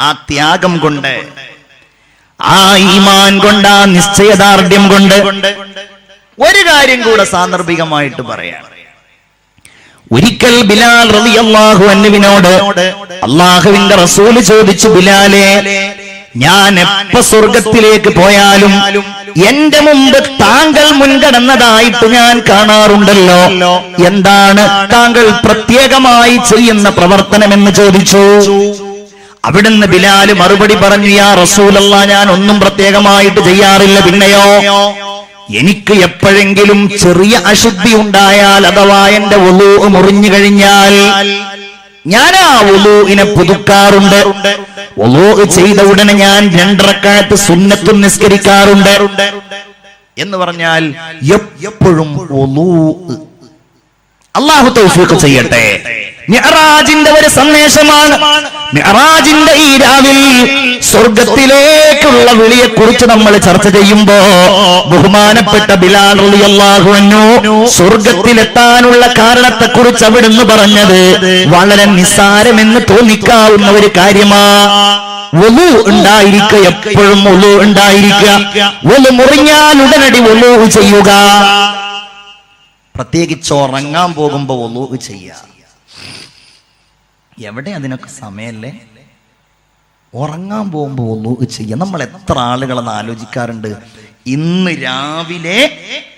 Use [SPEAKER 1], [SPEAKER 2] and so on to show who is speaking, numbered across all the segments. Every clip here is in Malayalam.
[SPEAKER 1] ആ ത്യാഗം കൊണ്ട് ആ ഈമാൻ കൊണ്ട് ആ നിശ്ചയദാർഢ്യം കൊണ്ട് ഒരു കാര്യം കൂടെ സാന്ദർഭികമായിട്ട് പറയാം. ഒരിക്കൽ ബിലാൽ റളിയല്ലാഹു അന്നുവിനോട് അള്ളാഹുവിന്റെ റസൂൽ ചോദിച്ചു ബിലാലെ ഞാൻ എപ്പ സ്വർഗത്തിലേക്ക് പോയാലും എന്റെ മുമ്പ് താങ്കൾ മുൻകടന്നതായിട്ട് ഞാൻ കാണാറുണ്ടല്ലോ. എന്താണ് താങ്കൾ പ്രത്യേകമായി ചെയ്യുന്ന പ്രവർത്തനം എന്ന് ചോദിച്ചു? അവിടുന്ന് ബിലാൽ മറുപടി പറഞ്ഞു യാ റസൂലല്ല ഞാൻ ഒന്നും പ്രത്യേകമായിട്ട് ചെയ്യാറില്ല പിന്നെയോ? എനിക്ക് എപ്പോഴെങ്കിലും ചെറിയ അശുദ്ധി ഉണ്ടായാൽ അഥവാ എന്റെ ഒലു മുറിഞ്ഞു കഴിഞ്ഞാൽ ഞാൻ ആ ഒലുവിനെ പുതുക്കാറുണ്ട്. ഒലു ചെയ്ത ഉടനെ ഞാൻ രണ്ടരക്കാലത്ത് സുന്നത്തും നിസ്കരിക്കാറുണ്ട്. എന്ന് പറഞ്ഞാൽ എപ്പോഴും ഒലു അള്ളാഹു തൗഫീഖ് ചെയ്യട്ടെ. മിഅറാജിന്റെ ഒരു സന്ദേശമാണ്. മിഅറാജിന്റെ ഈ രാവിൽ സ്വർഗത്തിലേക്കുള്ള വിളിയെ കുറിച്ച് നമ്മൾ ചർച്ച ചെയ്യുമ്പോ ബഹുമാനപ്പെട്ട ബിലാൽ അൻഹു സ്വർഗത്തിലെത്താനുള്ള കാരണത്തെ കുറിച്ച് അവിടുന്ന് പറഞ്ഞത് വളരെ നിസ്സാരമെന്ന് തോന്നിക്കാവുന്ന ഒരു കാര്യമാ. ഒലു ഉണ്ടായിരിക്ക എപ്പോഴും ഒലു ഉണ്ടായിരിക്കുക ഒലു മുറിഞ്ഞാൽ ഉടനടി ഒലു ചെയ്യുക. പ്രത്യേകിച്ച് ഉറങ്ങാൻ പോകുമ്പോ ഒലു ചെയ്യുക. എവിടെ അതിനൊക്കെ സമയല്ലേ? ഉറങ്ങാൻ പോകുമ്പോ ഒന്നു ചെയ്യ നമ്മൾ എത്ര ആളുകളെന്ന് ആലോചിക്കാറുണ്ട്. ഇന്ന് രാവിലെ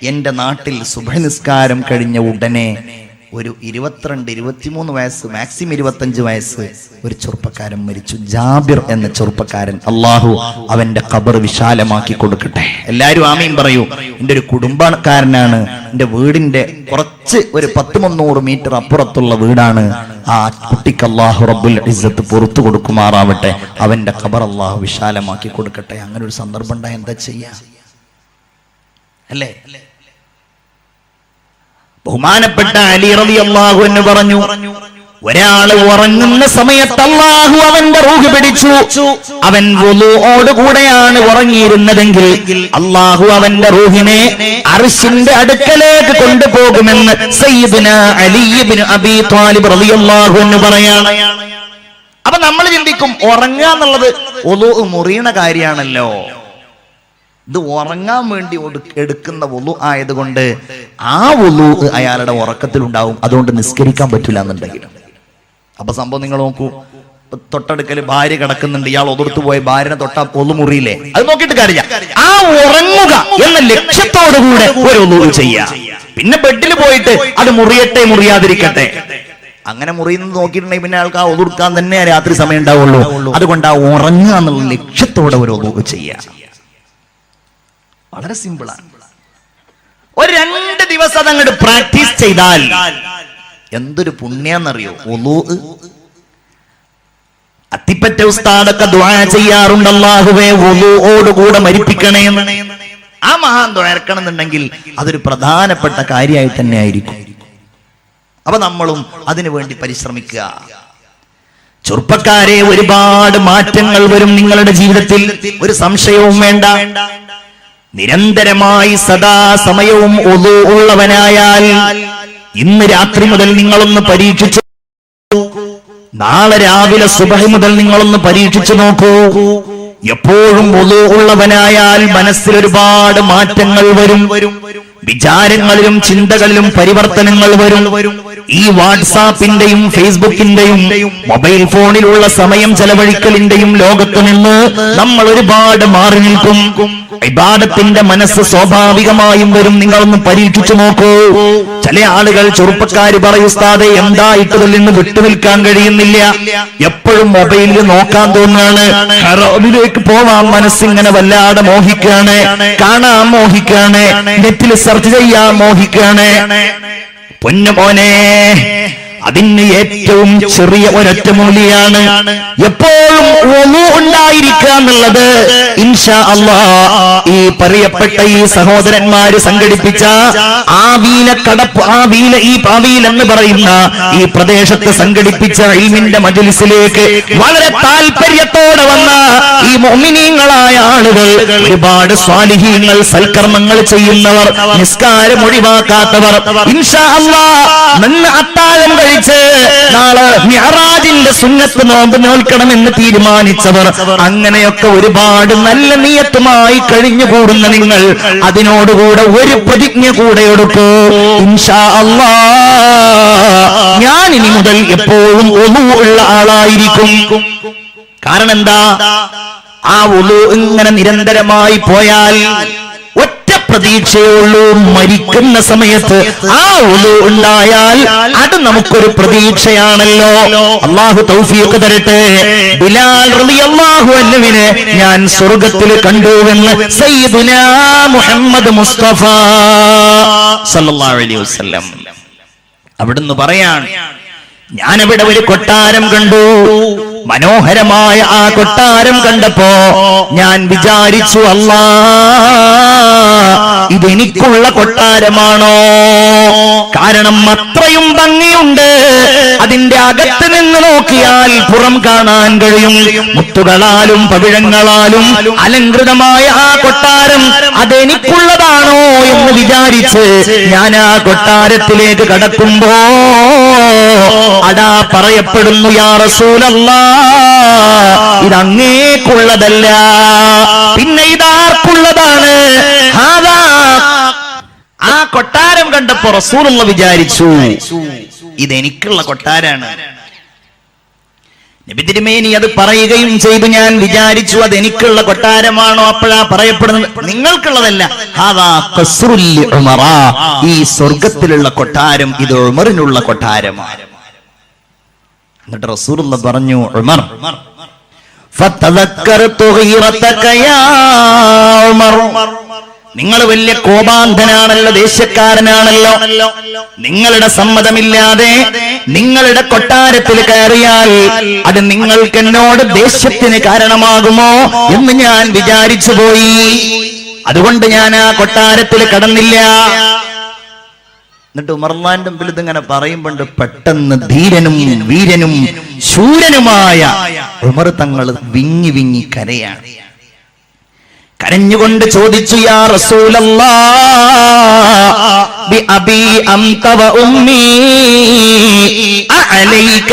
[SPEAKER 1] എന്റെ നാട്ടിൽ സുഭനിസ്കാരം കഴിഞ്ഞ ഉടനെ ഒരു ഇരുപത്തിരണ്ട് ഇരുപത്തിമൂന്ന് വയസ്സ് മാക്സിമം ഇരുപത്തഞ്ച് വയസ്സ് ഒരു ചെറുപ്പക്കാരൻ മരിച്ചു. ജാബിർ എന്ന ചെറുപ്പക്കാരൻ അള്ളാഹു അവന്റെ ഖബർ വിശാലമാക്കി കൊടുക്കട്ടെ. എല്ലാരും ആമയും പറയൂ. എന്റെ ഒരു കുടുംബക്കാരനാണ്. എന്റെ വീടിന്റെ കുറച്ച് ഒരു പത്ത് മുന്നൂറ് മീറ്റർ അപ്പുറത്തുള്ള വീടാണ്. ആ കുട്ടിക്ക് അള്ളാഹു റബ്ബുൽ ഇസ്സത്ത് പുറത്തു കൊടുക്കുമാറാവട്ടെ. അവന്റെ ഖബർ അള്ളാഹു വിശാലമാക്കി കൊടുക്കട്ടെ. അങ്ങനെ ഒരു സന്ദർഭം ഉണ്ടായ എന്താ ചെയ്യാ? അല്ലേ? ബഹുമാനപ്പെട്ട അലി റബി അള്ളാഹു എന്ന് പറഞ്ഞു ഒരാൾ ഉറങ്ങുന്ന സമയത്ത് അള്ളാഹു അവന്റെ റൂഹ് പിടിച്ചു. അവൻ കൂടെയാണ് ഉറങ്ങിയിരുന്നതെങ്കിൽ അള്ളാഹു അവന്റെ റൂഹിനെ അർഷിന്റെ അടുക്കലേക്ക് കൊണ്ടുപോകുമെന്ന് സയ്യിദിന അലിബിന് അബി താലിബ് റളിയല്ലാഹു എന്ന് പറയാണ്. അപ്പൊ നമ്മൾ ചിന്തിക്കും ഉറങ്ങുക എന്നുള്ളത് ഒലു മുറിയണ കാര്യമാണല്ലോ. ഇത് ഉറങ്ങാൻ വേണ്ടി എടുക്കുന്ന ഒലു ആയതുകൊണ്ട് ആ ഒലു അയാളുടെ ഉറക്കത്തിൽ ഉറക്കത്തിലുണ്ടാവും. അതുകൊണ്ട് നിസ്കരിക്കാൻ പറ്റില്ല എന്നുണ്ടെങ്കിലും അപ്പൊ സംഭവം നിങ്ങൾ നോക്കൂ. തൊട്ടടുക്കൽ ഭാര്യ കിടക്കുന്നുണ്ട്. ഇയാൾ ഒതിർത്തു പോയ ഭാര്യനെ തൊട്ടാ ഒലു മുറിയില്ലേ അത് നോക്കിയിട്ട് കാര്യമില്ല. ആ ഉറങ്ങുക എന്ന ലക്ഷ്യത്തോടു കൂടെ ഒരു ചെയ്യാ. പിന്നെ ബെഡിൽ പോയിട്ട് അത് മുറിയട്ടെ മുറിയാതിരിക്കട്ടെ. അങ്ങനെ മുറിയുന്നത് നോക്കിയിട്ടുണ്ടെങ്കിൽ പിന്നെ ആൾക്ക് ആ ഒതുർക്കാൻ തന്നെ രാത്രി സമയം ഉണ്ടാവുള്ളൂ. അതുകൊണ്ട് ആ ഉറങ്ങുക എന്നുള്ള ലക്ഷ്യത്തോടെ ഒരു ചെയ്യാ. വളരെ സിമ്പിളാണ് ഒരു രണ്ട് ദിവസം അതങ്ങോട്ട് പ്രാക്ടീസ് ചെയ്താൽ എന്തൊരു പുണ്യാന്നറിയോ? ഒലൂ അത്തിപ്പറ്റ ഉസ്താദൊക്കെ ദ്വാ ചെയ്യാറുണ്ട്. അല്ലാഹുവേ ഒലുവോടുകൂടെ മരിപ്പിക്കണേ. ആ മഹാൻ തുഴക്കണം എന്നുണ്ടെങ്കിൽ അതൊരു പ്രധാനപ്പെട്ട കാര്യമായി തന്നെ ആയിരിക്കും. അപ്പൊ നമ്മളും അതിനു വേണ്ടി പരിശ്രമിക്കുക. ചെറുപ്പക്കാരെ ഒരുപാട് മാറ്റങ്ങൾ വരും നിങ്ങളുടെ ജീവിതത്തിൽ. ഒരു സംശയവും വേണ്ട. നിരന്തരമായി സദാ സമയവും ഒതു ഉള്ളവനായാൽ ഇന്ന് രാത്രി മുതൽ നിങ്ങളൊന്ന് പരീക്ഷിച്ചു നാളെ രാവിലെ സുബഹി മുതൽ നിങ്ങളൊന്ന് പരീക്ഷിച്ചു നോക്കൂ. എപ്പോഴും ഉള്ളവനായാൽ മനസ്സിൽ ഒരുപാട് മാറ്റങ്ങൾ വരും. വിചാരങ്ങളിലും ചിന്തകളിലും പരിവർത്തനങ്ങൾ വരും. ഈ വാട്സാപ്പിന്റെയും ഫേസ്ബുക്കിന്റെയും മൊബൈൽ ഫോണിലുള്ള സമയം ചെലവഴിക്കലിന്റെയും ലോകത്ത് നിന്ന് നമ്മൾ ഒരുപാട് മാറി നിൽക്കും. ഇബാദത്തിന്റെ മനസ്സ് സ്വാഭാവികമായും വരും. നിങ്ങളൊന്ന് പരീക്ഷിച്ചു നോക്കൂ. ചില ആളുകൾ ചെറുപ്പക്കാര് പറയുസ്താതെ എന്താ ഇട്ടതിൽ നിന്ന് വിട്ടുനിൽക്കാൻ കഴിയുന്നില്ല? എപ്പോഴും മൊബൈലിൽ നോക്കാൻ തോന്നുകയാണ് ഹറാമിലേക്ക് പോവാൻ മനസ്സിങ്ങനെ വല്ലാതെ മോഹിക്കാണ്. കാണാൻ മോഹിക്കാണ്. നെറ്റിൽ സെർച്ച് ചെയ്യാൻ മോഹിക്കാണ്. പൊന്നു മോനെ അതിന് ഏറ്റവും ചെറിയ ഒരൊറ്റ മൂലിയാണ്. എപ്പോഴും ഉണ്ടായിരിക്കുക എന്നുള്ളത്. ഇൻഷാ അള്ളാ ഈ പറയപ്പെട്ട ഈ സഹോദരന്മാര് സംഘടിപ്പിച്ച ആവീല കടപ്പ് ആവീല ഈ പാവീൽ എന്ന് പറയുന്ന ഈ പ്രദേശത്ത് സംഘടിപ്പിച്ച ഇൽമിന്റെ മജലിസിലേക്ക് വളരെ താല്പര്യത്തോടെ വന്ന ഈ മോമിനീങ്ങളായ ആളുകൾ ഒരുപാട് സ്വാലിഹീങ്ങൾ സൽക്കർമ്മങ്ങൾ ചെയ്യുന്നവർ നിസ്കാരം ഒഴിവാക്കാത്തവർ ഇൻഷാ അള്ളാ നിന്ന് അത്താഴം പിടിച്ച് നാളെ മിഹറാജിന്റെ സുന്നത്ത് നോമ്പ് നോൽക്കണമെന്ന് തീരുമാനിച്ചവർ അങ്ങനെയൊക്കെ ഒരുപാട് നല്ല നിയത്തുമായി കഴിഞ്ഞു കൂടുന്ന നിങ്ങൾ അതിനോടുകൂടെ ഒരു പ്രതിജ്ഞ കൂടെ എടുക്കൂ. ഇൻഷാ ഞാൻ ഇനി മുതൽ എപ്പോഴും ഉള്ള ആളായിരിക്കും. കാരണം എന്താ? ആ ഉളു ഇങ്ങനെ നിരന്തരമായി പോയാൽ പ്രതീക്ഷയുള്ളൂ മരിക്കുന്ന സമയത്ത് ആ ഉളു ഉണ്ടായാൽ അത് നമുക്കൊരു പ്രതീക്ഷയാണല്ലോ. അള്ളാഹു തൗഫീഖ് തരട്ടെ. ബിലാൽ റളിയല്ലാഹു അൻഹുവിനെ ഞാൻ സ്വർഗത്തിൽ കണ്ടുവെന്ന് സയ്യിദുനാ മുഹമ്മദ് മുസ്തഫ സല്ലല്ലാഹു അലൈഹി വസല്ലം. അവിടുന്ന് പറയാണ് ഞാനവിടെ ഒരു കൊട്ടാരം കണ്ടു. മനോഹരമായ ആ കൊട്ടാരം കണ്ടപ്പോ ഞാൻ വിചാരിച്ചു അല്ല ഇതെനിക്കുള്ള കൊട്ടാരമാണോ? കാരണം അത്രയും ഭംഗിയുണ്ട്. അതിന്റെ അകത്ത് നിന്ന് നോക്കിയാൽ പുറം കാണാൻ കഴിയും. മുത്തുകളാലും പവിഴങ്ങളാലും അലങ്കൃതമായ ആ കൊട്ടാരം അതെനിക്കുള്ളതാണോ എന്ന് വിചാരിച്ച് ഞാൻ ആ കൊട്ടാരത്തിലേക്ക് കടക്കുമ്പോ അടാ പറയപ്പെടുന്നു യാ ഇതങ്ങേക്കുള്ളതല്ല. പിന്നെ ഇതാർക്കുള്ളതാണ്. ആ കൊട്ടാരം കണ്ടപ്പോ റസൂലുള്ള വിചാരിച്ചു ഇതെനിക്കുള്ള കൊട്ടാരാണ്. നബി തിരുമേനി അത് പറയുകയും ചെയ്തു. ഞാൻ വിചാരിച്ചു അത് എനിക്കുള്ള കൊട്ടാരമാണോ അപ്പോഴാ പറയപ്പെടുന്നത്. നിങ്ങൾക്കുള്ളതല്ല. ഈ സ്വർഗത്തിലുള്ള കൊട്ടാരം ഇത് ഉമറിനുള്ള കൊട്ടാരമാണ്. എന്നിട്ട് റസൂലുള്ള പറഞ്ഞു ഉമർ ഉമർ. നിങ്ങൾ വലിയ കോപാന്തനാണല്ലോ ദേഷ്യക്കാരനാണല്ലോ. നിങ്ങളുടെ സമ്മതമില്ലാതെ നിങ്ങളുടെ കൊട്ടാരത്തിൽ കയറിയാൽ അത് നിങ്ങൾക്ക് എന്നോട് ദേഷ്യത്തിന് കാരണമാകുമോ എന്ന് ഞാൻ വിചാരിച്ചു പോയി. അതുകൊണ്ട് ഞാൻ ആ കൊട്ടാരത്തിൽ കടന്നില്ല. എന്നിട്ട് ഉമർലാന്റെ മുമ്പിൽ ഇതിങ്ങനെ പറയുമ്പോണ്ട് പെട്ടെന്ന് ധീരനും വീരനും ശൂരനുമായ ഉമർ തങ്ങൾ വിങ്ങി വിങ്ങി കരയാണ്. കരഞ്ഞുകൊണ്ട് ചോദിച്ചു യാ റസൂലല്ലാ അംത വ അലൈക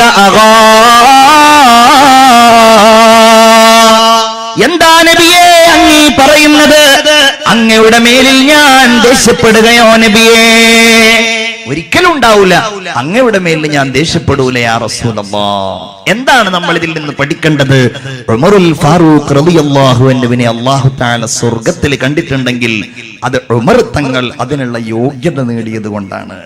[SPEAKER 1] എന്താ നബിയെ അങ്ങീ പറയുന്നത്? അങ്ങയുടെ മേലിൽ ഞാൻ ദേഷ്യപ്പെടുകയോ നബിയേ? ഉണ്ടാവൂല. അങ്ങയുടെ മേലിൽ ഞാൻ ദേഷ്യപ്പെടൂല യാ റസൂലല്ലാ. എന്താണ് നമ്മൾ ഇതിൽ നിന്ന് പഠിക്കേണ്ടത്? ഉമറുൽ ഫാറൂഖ് തആല സ്വർഗത്തിൽ കണ്ടിട്ടുണ്ടെങ്കിൽ അത് ഉമർ തങ്ങൾ അതിനുള്ള യോഗ്യത നേടിയത് കൊണ്ടാണ്.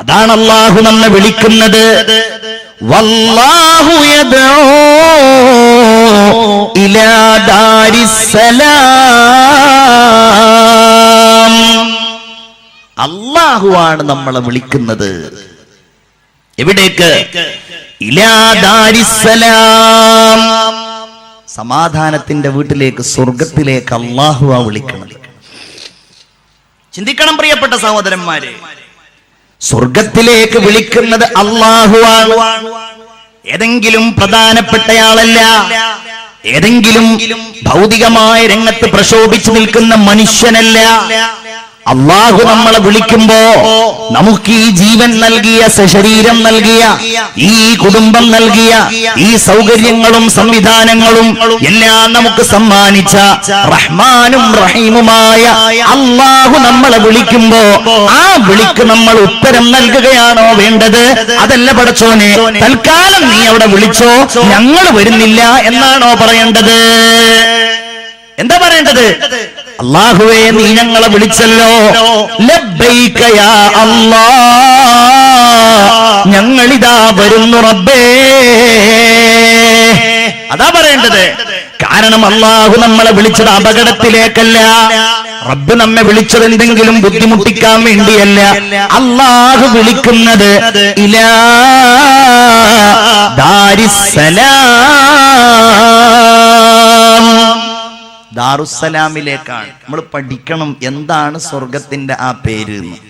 [SPEAKER 1] അതാണ് അള്ളാഹു നമ്മെ വിളിക്കുന്നത്. വല്ലാഹു ഇലാ ദാരിസ്സലാം അള്ളാഹുവാണ് നമ്മളെ വിളിക്കുന്നത്. എവിടേക്ക്? സമാധാനത്തിന്റെ വീട്ടിലേക്ക് സ്വർഗത്തിലേക്ക് അള്ളാഹുവ വിളിക്കണം ചിന്തിക്കണം പ്രിയപ്പെട്ട സഹോദരന്മാരെ. സ്വർഗത്തിലേക്ക് വിളിക്കുന്നത് അള്ളാഹുവാണ്. ഏതെങ്കിലും പ്രധാനപ്പെട്ടയാളല്ല. ഏതെങ്കിലും ഭൗതികമായ രംഗത്ത് പ്രശോഭിച്ചു നിൽക്കുന്ന മനുഷ്യനല്ല. അള്ളാഹു നമ്മളെ വിളിക്കുമ്പോ നമുക്ക് ഈ ജീവൻ നൽകിയ സശരീരം നൽകിയ ഈ കുടുംബം നൽകിയ ഈ സൗകര്യങ്ങളും സംവിധാനങ്ങളും എല്ലാം നമുക്ക് സമ്മാനിച്ച റഹ്മാനും റഹീമുമായ അള്ളാഹു നമ്മളെ വിളിക്കുമ്പോ ആ വിളിക്ക് നമ്മൾ ഉത്തരം നൽകുകയാണോ വേണ്ടത്? അതല്ല പടച്ചോനെ തൽക്കാലം നീ അവിടെ വിളിച്ചോ ഞങ്ങൾ വരുന്നില്ല എന്നാണോ പറയേണ്ടത്? എന്താ പറയേണ്ടത്? അള്ളാഹുവേ നീ ഞങ്ങളെ വിളിച്ചല്ലോ. ഞങ്ങളിതാ വരുന്നു റബ്ബേ. അതാ പറയേണ്ടത്. കാരണം അള്ളാഹു നമ്മളെ വിളിച്ചത് അപകടത്തിലേക്കല്ല. റബ്ബ് നമ്മെ വിളിച്ചത് എന്തെങ്കിലും ബുദ്ധിമുട്ടിക്കാൻ വേണ്ടിയല്ല. അള്ളാഹു വിളിക്കുന്നത് ഇലാ ദാരിസ്സലാം ദാറുസലാമിലേക്കാണ് നമ്മൾ പഠിക്കണം. എന്താണ് സ്വർഗത്തിന്റെ ആ പേര് എന്ന്.